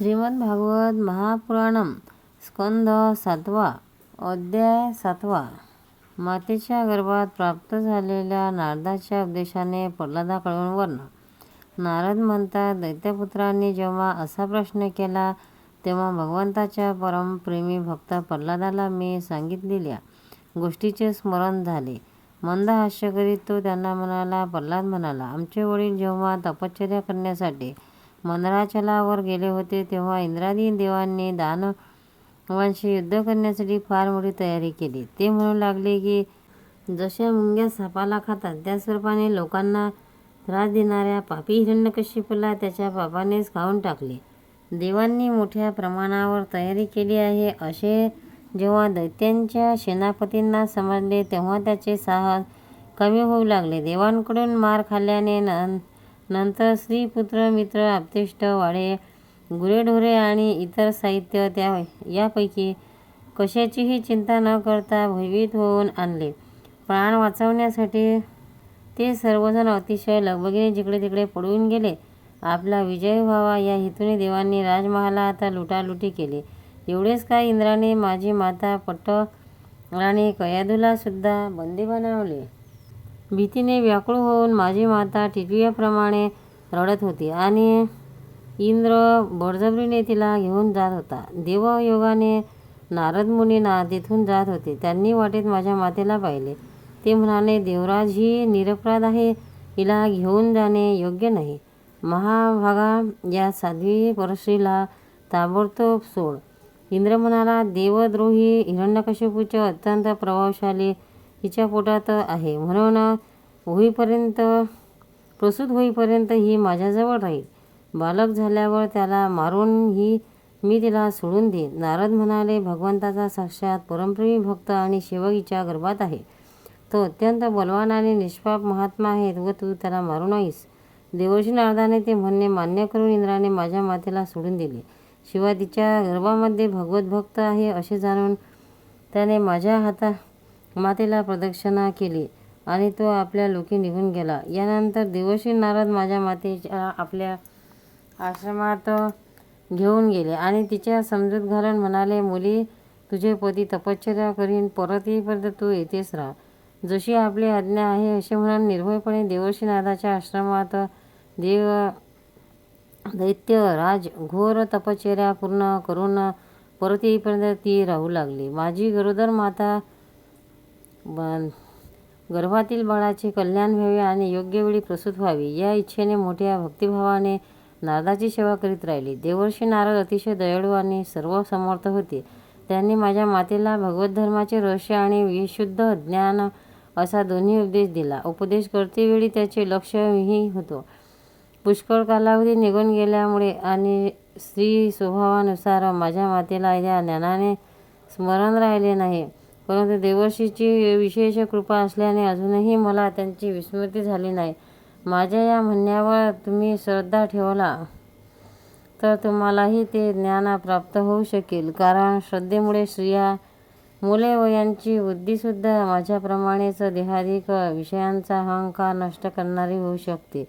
श्रीमद्भागवत महापुराणम स्कंद सातवा अध्याय सातवा. मातेच्या गर्भात प्राप्त झालेल्या नारदाच्या उपदेशाने प्रल्हादाकडून वर्ण. नारद म्हणतात दैत्यपुत्रांनी जेव्हा असा प्रश्न केला तेव्हा भगवंताच्या परमप्रेमी भक्त प्रल्हादाला मी सांगितलेल्या गोष्टीचे स्मरण झाले. मंद हास्य करीत तो त्यांना म्हणाला प्रल्हाद म्हणाला आमचे वडील जेव्हा तपश्चर्या करण्यासाठी मंदराचलावर गेले होते तेव्हा इंद्रादी देवांनी दानवांशी युद्ध करण्यासाठी फार मोठी तयारी केली. ते म्हणू लागले की जशा मुंग्या सापाला खातात त्याच रूपाने लोकांना त्रास देणाऱ्या पापी हिरण्यकशिपूला त्याच्या पापानेच खाऊन टाकले. देवांनी मोठ्या प्रमाणावर तयारी केली आहे. असे जेव्हा दैत्यांच्या सेनापतींना समजले तेव्हा त्याचे साहस कमी होऊ लागले. देवांकडून मार खाल्ल्याने न नंतर स्त्री पुत्र मित्र आप्तेष्ट वाडे गुरेढोरे आणि इतर साहित्य त्या यापैकी कशाचीही चिंता न करता भयभीत होऊन आणले. प्राण वाचवण्यासाठी ते सर्वजण अतिशय लगबगीने जिकडे तिकडे पडून गेले. आपला विजय व्हावा या हेतूने देवांनी राजमहाला आता लुटालुटी केली. एवढेच काय इंद्राने माझी माता पट्ट आणि कयादूला सुद्धा बंदी बनवले. भीतीने व्याकुळ होऊन माझी माता टिटवीप्रमाणे रडत होती आणि इंद्र बळजबरीने तिला घेऊन जात होता. देवयोगाने नारद मुनी ना तिथून जात होते. त्यांनी वाटेत माझ्या मातेला पाहिले. ते म्हणाले देवराज ही निरपराध आहे. हिला घेऊन जाणे योग्य नाही. महाभागा या साध्वी परश्रीला ताबडतोब सोड. इंद्र म्हणाला देवद्रोही हिरण्यकशिपूचे अत्यंत प्रभावशाली हिच्या पोटात आहे. म्हणून होईपर्यंत प्रसूत होईपर्यंत ही माझ्याजवळ राहील. बालक झाल्यावर त्याला मारून ही मी तिला सोडून देईन. नारद म्हणाले भगवंताचा साक्षात परमप्रेमी भक्त आणि शिवगीच्या गर्भात आहे. तो अत्यंत बलवान आणि निष्पाप महात्मा आहे व तू त्याला मारू नाहीस देवर्षी नारदाने ते म्हणणे मान्य करून इंद्राने माझ्या मातेला सोडून दिले. शिवाय तिच्या गर्भामध्ये भगवत भक्त आहे असे जाणून त्याने माझ्या हाता मातेला प्रदक्षिणा केली आणि तो आपल्या लोकी निघून गेला. यानंतर देवर्षी नारद माझ्या मातेच्या आपल्या आश्रमात घेऊन गेले आणि तिच्या समजूत घालून म्हणाले मुली तुझे पती तपश्चर्या करीन परत येईपर्यंत तू येतेच राहा. जशी आपली आज्ञा आहे असे म्हणून निर्भयपणे देवर्षीनाथाच्या आश्रमात देव दैत्य राज घोर तपश्चर्या पूर्ण करून परत येईपर्यंत ती राहू लागली. माझी गरोदर माता गर्भातील बाळाचे कल्याण व्हावे आणि योग्य वेळी प्रसूत व्हावी या इच्छेने मोठ्या भक्तिभावाने नारदाची सेवा करीत राहिली. देवर्षी नारद अतिशय दयाळू आणि सर्व समर्थ होते. त्यांनी माझ्या मातेला भगवत धर्माचे रहस्य आणि विशुद्ध ज्ञान असा दोन्ही उपदेश दिला. उपदेश करतेवेळी त्याचे लक्षही होतो. पुष्कळ कालावधी निघून गेल्यामुळे आणि स्त्री स्वभावानुसार माझ्या मातेला या ज्ञानाने स्मरण राहिले नाही. परंतु देवर्षीची विशेष कृपा असल्याने अजूनही मला त्यांची विस्मृती झाली नाही. माझ्या या म्हणण्यावर तुम्ही श्रद्धा ठेवला तर तुम्हालाही ते ज्ञान प्राप्त होऊ शकेल. कारण श्रद्धेमुळे स्त्रिया मुले व यांची बुद्धीसुद्धा माझ्याप्रमाणेच देहाधिक विषयांचा अहंकार नष्ट करणारी होऊ शकते.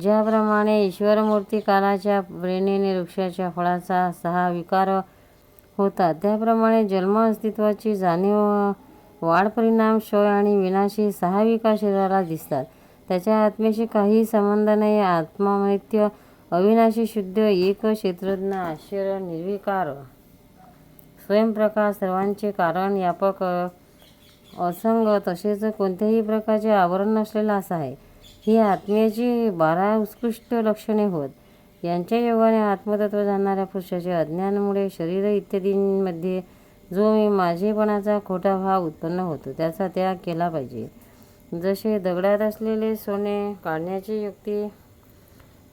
ज्याप्रमाणे ईश्वरमूर्ती कालाच्या प्रेरणेने वृक्षाच्या फळाचा सहा विकार होतात त्याप्रमाणे जन्म अस्तित्वाची जाणीव वाढ परिणाम क्षय आणि विनाशी सहा विकार शरीराला दिसतात. त्याच्या आत्म्याशी काही संबंध नाही. आत्मामैत्य अविनाशी शुद्ध एक क्षेत्रज्ञ आश्चर्य निर्विकार. स्वयंप्रकाश सर्वांचे कारण व्यापक असंग तसेच कोणत्याही प्रकारचे आवरण नसलेला असा आहे. ही आत्म्याची बारा उत्कृष्ट लक्षणे होत. यांच्या योगाने आत्मतत्व जाणणाऱ्या पुरुषाच्या अज्ञानामुळे शरीर इत्यादींमध्ये जो मी माझेपणाचा खोटा भाव उत्पन्न होतो त्याचा त्याग केला पाहिजे. जसे दगडात असलेले सोने काढण्याची युक्ती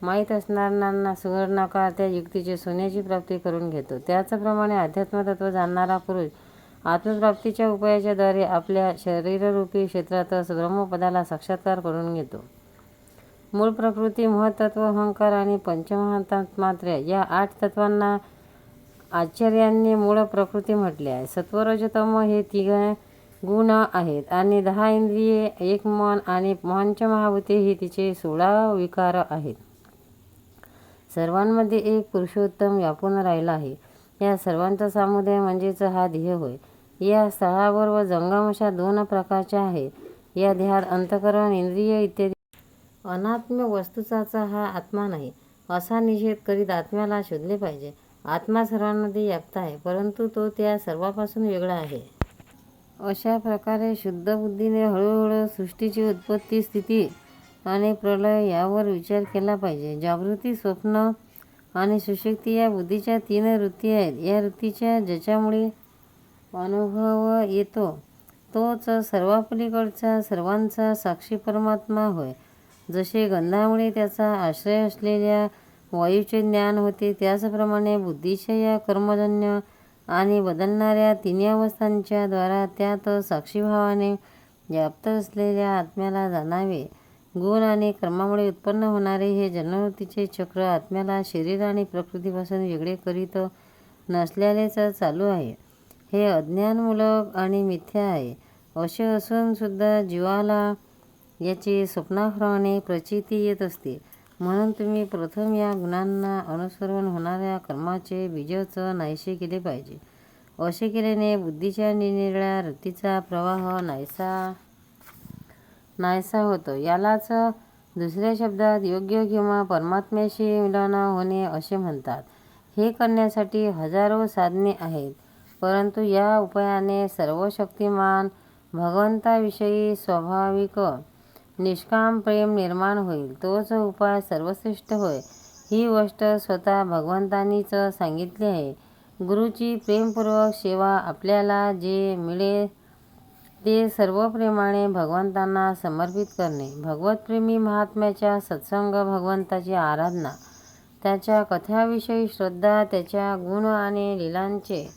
माहीत असणाऱ्यांना सुवर्णाकार त्या युक्तीचे सोन्याची प्राप्ती करून घेतो. त्याचप्रमाणे अध्यात्मतत्व जाणणारा पुरुष आत्मप्राप्तीच्या उपायाच्याद्वारे आपल्या शरीररूपी क्षेत्रातच ब्रह्मपदाला साक्षात्कार करून घेतो. मूळ प्रकृती महतत्व अहंकार आणि पंचमहातत्मात्र्य या आठ तत्वांना आचार्यांनी मूळ प्रकृती म्हटले आहे. सत्वरजतम हे तिघ गुण आहेत आणि दहा इंद्रिये एक मन आणि पंचमहाभूते ही तिचे सोळा विकार आहेत. सर्वांमध्ये एक पुरुषोत्तम व्यापून राहिला आहे. या सर्वांचा समुदाय म्हणजेच हा ध्येय होय. या स्थळावर व जंगम अशा दोन प्रकारच्या आहेत. या देहात अंतकरण इंद्रिय इत्यादी अनात्म्य वस्तूचाचा हा आत्मा नाही. असा निषेध करीत आत्म्याला शोधले पाहिजे. आत्मा सर्वांमध्ये व्याप्त आहे परंतु तो त्या सर्वापासून वेगळा आहे. अशा प्रकारे शुद्ध बुद्धीने हळूहळू सृष्टीची उत्पत्ती स्थिती आणि प्रलय यावर विचार केला पाहिजे. जागृती स्वप्न आणि सुशक्ती या बुद्धीच्या तीन वृत्ती आहेत. या वृत्तीच्या ज्याच्यामुळे अनुभव येतो तोच सर्वापलीकडचा सर्वांचा साक्षी परमात्मा होय. जसे गंधामुळे त्याचा आश्रय असलेल्या वायूचे ज्ञान होते त्याचप्रमाणे बुद्धीचे या कर्मजन्य आणि बदलणाऱ्या तिन्ही अवस्थांच्या द्वारा त्यात साक्षीभावाने व्याप्त असलेल्या आत्म्याला जाणावे. गुण आणि कर्मामुळे उत्पन्न होणारे हे जन्मवृत्तीचे चक्र आत्म्याला शरीर आणि प्रकृतीपासून वेगळे करीत नसल्यानेच चालू आहे. हे अज्ञानमूलक आणि मिथ्या आहे. असे असूनसुद्धा जीवाला याची स्वप्नाप्रमाणे प्रचिती येत असते. म्हणून तुम्ही प्रथम या गुणांना अनुसरून होणाऱ्या कर्माचे बीजच नाहीसे केले पाहिजे. असे केल्याने बुद्धीच्या निनिराळ्या वृत्तीचा प्रवाह नाहीसा नाहीसा होतो. यालाच दुसऱ्या शब्दात योग्य किंवा परमात्म्याशी मिलन होणे असे म्हणतात. हे करण्यासाठी हजारो साधने आहेत परंतु या उपायाने सर्व शक्तिमान भगवंताविषयी स्वाभाविक निष्काम प्रेम निर्माण होईल. तोच उपाय सर्वश्रेष्ठ होय. ही गोष्ट स्वतः भगवंतांनीच सांगितली आहे. गुरुची प्रेमपूर्वक सेवा आपल्याला जे मिळेल ते सर्व प्रेमाने भगवंतांना समर्पित करणे. भगवतप्रेमी महात्म्याच्या सत्संग भगवंताची आराधना त्याच्या कथाविषयी श्रद्धा त्याच्या गुण आणि लीलांचे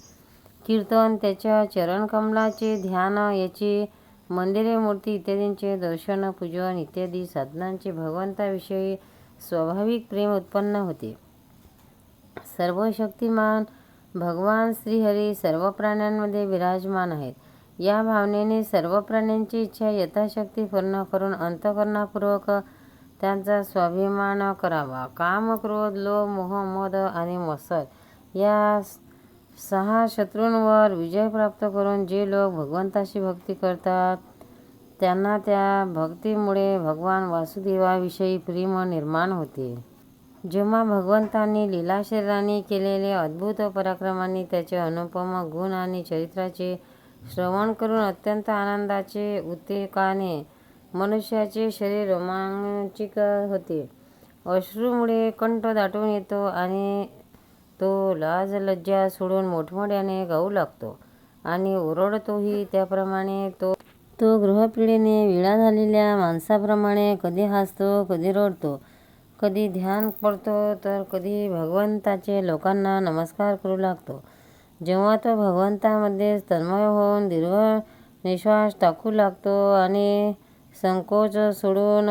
कीर्तन त्याच्या चरणकमलाचे ध्यान याची मंदिरे मूर्ती इत्यादींचे दर्शन पूजन इत्यादी साधनांचे भगवंताविषयी स्वाभाविक प्रेम उत्पन्न होते. सर्व शक्तिमान भगवान श्रीहरी सर्व प्राण्यांमध्ये विराजमान आहेत. या भावनेने सर्व प्राण्यांची इच्छा यथाशक्ती पूर्ण करून अंतकरणापूर्वक त्यांचा स्वाभिमान करावा. काम क्रोध लोभ मोह मद आणि मसल या सहा शत्रूंवर विजय प्राप्त करून जे लोक भगवंताशी भक्ती करतात त्यांना त्या भक्तीमुळे भगवान वासुदेवाविषयी प्रेम निर्माण होते. जेव्हा भगवंतांनी लीला शरीराने केलेले अद्भुत पराक्रमांनी त्याचे अनुपम गुण आणि चरित्राचे श्रवण करून अत्यंत आनंदाचे उद्रेकाने मनुष्याचे शरीर रोमांचिक होते. अश्रूमुळे कंठ दाटून येतो आणि तो लाज लज्जा सोडून मोठमोठ्याने गाऊ लागतो आणि ओरडतोही त्याप्रमाणे तो तो गृहपिढीने विळा झालेल्या माणसाप्रमाणे कधी हसतो कधी रडतो कधी ध्यान पडतो तर कधी भगवंताचे लोकांना नमस्कार करू लागतो. जेव्हा तो भगवंतामध्ये तन्मय होऊन दीर्घ निश्वास टाकू लागतो आणि संकोच सोडून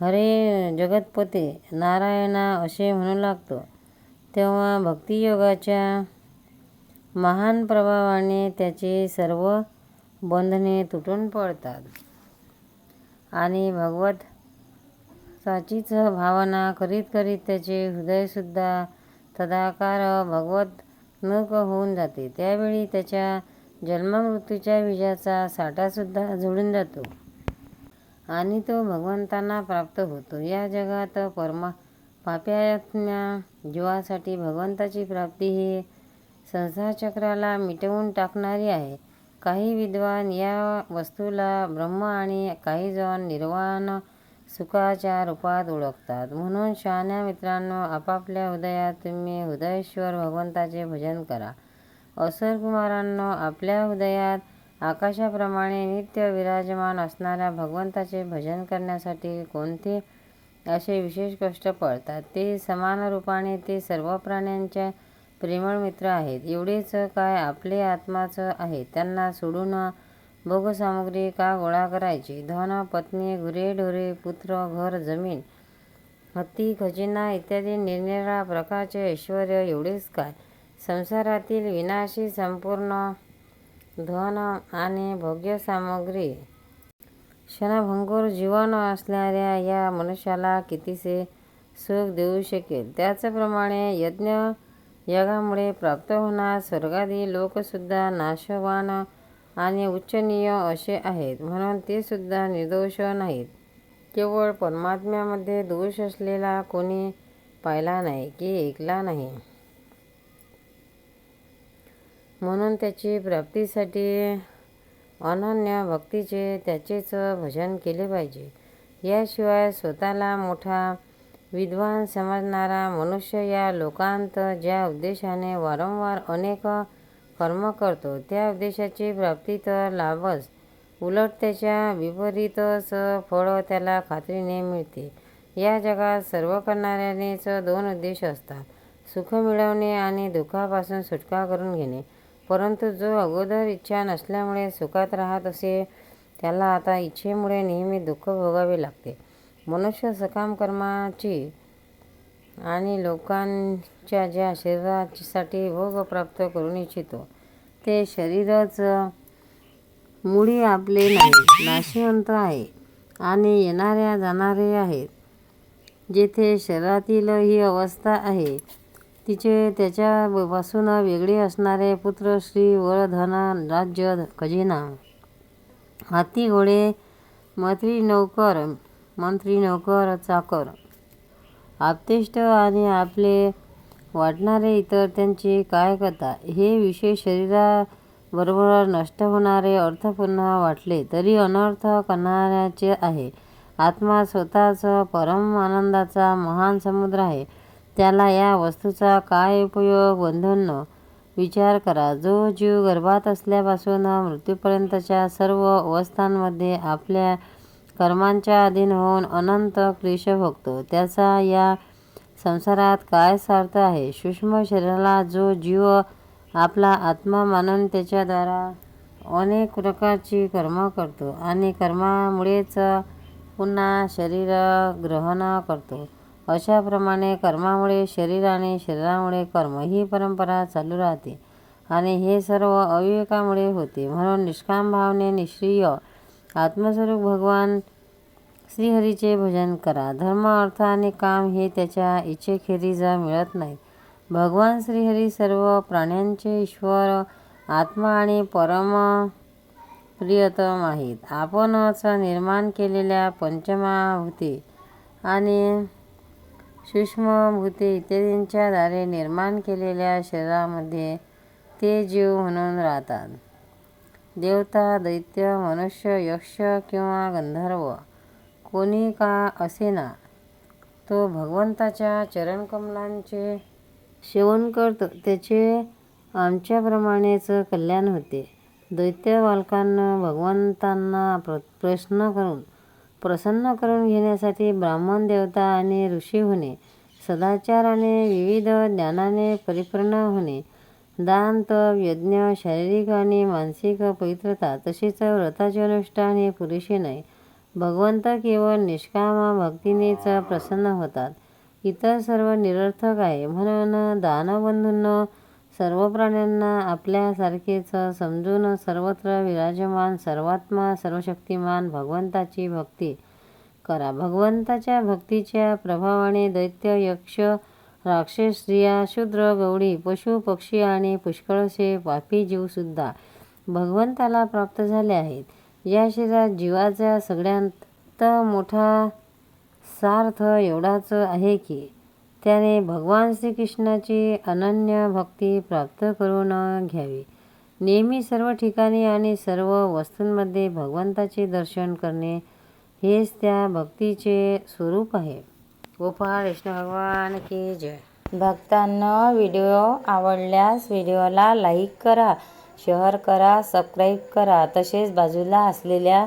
हरे जगतपते नारायणा असे म्हणू लागतो. तेव्हा भक्तियोगाच्या महान प्रभावाने त्याचे सर्व बंधने तुटून पडतात. आणि भगवत साचीच भावना करीत करीत त्याचे हृदयसुद्धा तदाकार भगवत नक होऊन जाते. त्यावेळी त्याच्या जन्ममृत्यूच्या विजाचा साठासुद्धा जुळून जातो आणि तो भगवंतांना प्राप्त होतो. या जगात परमा पाप्यात्म्या जीवासाठी भगवंताची प्राप्ती ही संसारचक्राला मिटवून टाकणारी आहे. काही विद्वान या वस्तूला ब्रह्म आणि काही जण निर्वाण सुखाच्या रूपात ओळखतात. म्हणून शहाण्या मित्रांनो आपापल्या हृदयात तुम्ही हृदयेश्वर भगवंताचे भजन करा. असुर कुमारांनो आपल्या हृदयात आकाशाप्रमाणे नित्य विराजमान असणाऱ्या भगवंताचे भजन करण्यासाठी कोणते असे विशेष कष्ट पडतात ते समान रूपाने ते सर्व प्राण्यांच्या प्रेमळ मित्र आहेत. एवढेच काय आपले आत्माच आहे. त्यांना सोडून भोगसामुग्री का गोळा करायची? धन पत्नी गुरेढोरे पुत्र घर जमीन हत्ती खजिना इत्यादी निरनिराळ्या प्रकारचे ऐश्वर एवढेच काय? संसारातील विनाशी संपूर्ण धन आणि भोग्य सामग्री क्षणभंगूर जीवन असणाऱ्या या मनुष्याला कितीसे सुख देऊ शकेल? त्याचप्रमाणे यज्ञ यगामुळे प्राप्त होणार स्वर्गादी लोकसुद्धा नाशवान आणि उच्चनीय असे आहेत म्हणून ते सुद्धा निर्दोष नाहीत. केवळ परमात्म्यामध्ये दोष असलेला कोणी पाहिला नाही की ऐकला नाही. म्हणून त्याची प्राप्तीसाठी अनन्य भक्तीचे त्याचेच भजन केले पाहिजे. याशिवाय स्वतःला मोठा विद्वान समजणारा मनुष्य या लोकांत ज्या उद्देशाने वारंवार अनेक कर्म करतो त्या उद्देशाची प्राप्ती तर लाभच. उलट त्याच्या विपरीतच फळ त्याला खात्रीने मिळते. या जगात सर्व करणाऱ्यानेच दोन उद्देश असतात. सुख मिळवणे आणि दुःखापासून सुटका करून घेणे. परंतु जो अगोदर इच्छा नसल्यामुळे सुखात राहत असे त्याला आता इच्छेमुळे नेहमी दुःख भोगावे लागते. मनुष्य सकाम कर्माची आणि लोकांच्या ज्या शरीरासाठी भोग प्राप्त करून इच्छितो ते शरीरच मुळी आपले नाही नाशिवंत आहे आणि येणाऱ्या जाणारे आहेत जेथे शरीरातील ही अवस्था आहे तिचे त्याच्यापासून वेगळे असणारे पुत्र श्री वर धन राज्य खजिना. हाती घोडे मंत्री नौकर मंत्री नौकर चाकर. आप्तेष्ट आणि आपले वाटणारे इतर त्यांची काय कथा? हे विषय शरीराबरोबर नष्ट होणारे अर्थपूर्ण वाटले तरी अनर्थ करणाऱ्याचे आहे. आत्मा स्वतःच परम आनंदाचा महान समुद्र आहे. त्याला या वस्तूचा काय उपयोग? बंधन विचार करा. जो जीव गर्भात असल्यापासून मृत्यूपर्यंतच्या सर्व अवस्थांमध्ये आपल्या कर्मांच्या अधीन होऊन अनंत क्लेश भोगतो. त्याचा या संसारात काय सार्थ आहे? सूक्ष्म शरीराला जो जीव आपला आत्मा मानून त्याच्याद्वारा अनेक प्रकारची कर्म करतो आणि कर्मामुळेच पुन्हा शरीर ग्रहण करतो. अशाप्रमाणे कर्मामुळे शरीर आणि शरीरामुळे कर्म ही परंपरा चालू राहते आणि हे सर्व अविवेकामुळे होते. म्हणून निष्काम भावने निष्क्रिय आत्मस्वरूप भगवान श्रीहरीचे भजन करा. धर्म अर्थ आणि काम हे त्याच्या इच्छेखेरीज मिळत नाही. भगवान श्रीहरी सर्व प्राण्यांचे ईश्वर आत्मा आणि परम प्रियतम आहेत. आपणच निर्माण केलेल्या पंचमहाभूते आणि सूक्ष्मभूते इत्यादींच्या द्वारे निर्माण केलेल्या शरीरामध्ये ते जीव म्हणून राहतात. देवता दैत्य मनुष्य यक्ष किंवा गंधर्व कोणी का असेना तो भगवंताच्या चरणकमलांचे सेवन करतो. त्याचे आमच्याप्रमाणेच कल्याण होते. दैत्य बालकांना भगवंतांना प्र प्रश्न करून प्रसन्न करून घेण्यासाठी ब्राह्मण देवता आणि ऋषी होणे सदाचाराने विविध ज्ञानाने परिपूर्ण होणे दान तप यज्ञ शारीरिक आणि मानसिक पवित्रता तसेच व्रताचे अनुष्ठान हे पुरेसे नाही भगवंत केवळ निष्काम भक्तीनेच प्रसन्न होतात. इतर सर्व निरर्थक आहे. म्हणून दानबंधूंना सर्व प्राण्यांना आपल्यासारखेच समजून सर्वत्र विराजमान सर्वात्मा सर्वशक्तिमान भगवंताची भक्ती करा. भगवंताच्या भक्तीच्या प्रभावाने दैत्य यक्ष राक्षस स्त्रिया शूद्र गवळी पशु पक्षी आणि पुष्कळसे पापी जीवसुद्धा भगवंताला प्राप्त झाले आहेत. या शरीरात जीवाचा सगळ्यात मोठा सार्थ एवढाच आहे की त्याने भगवान श्रीकृष्णाची अनन्य भक्ती प्राप्त करून घ्यावी. नेहमी सर्व ठिकाणी आणि सर्व वस्तूंमध्ये भगवंताचे दर्शन करणे हेच त्या भक्तीचे स्वरूप आहे. गोपाळ कृष्ण भगवान की जय. भक्तांना व्हिडिओ आवडल्यास व्हिडिओला लाईक करा शेअर करा सबस्क्राईब करा. तसेच बाजूला असलेल्या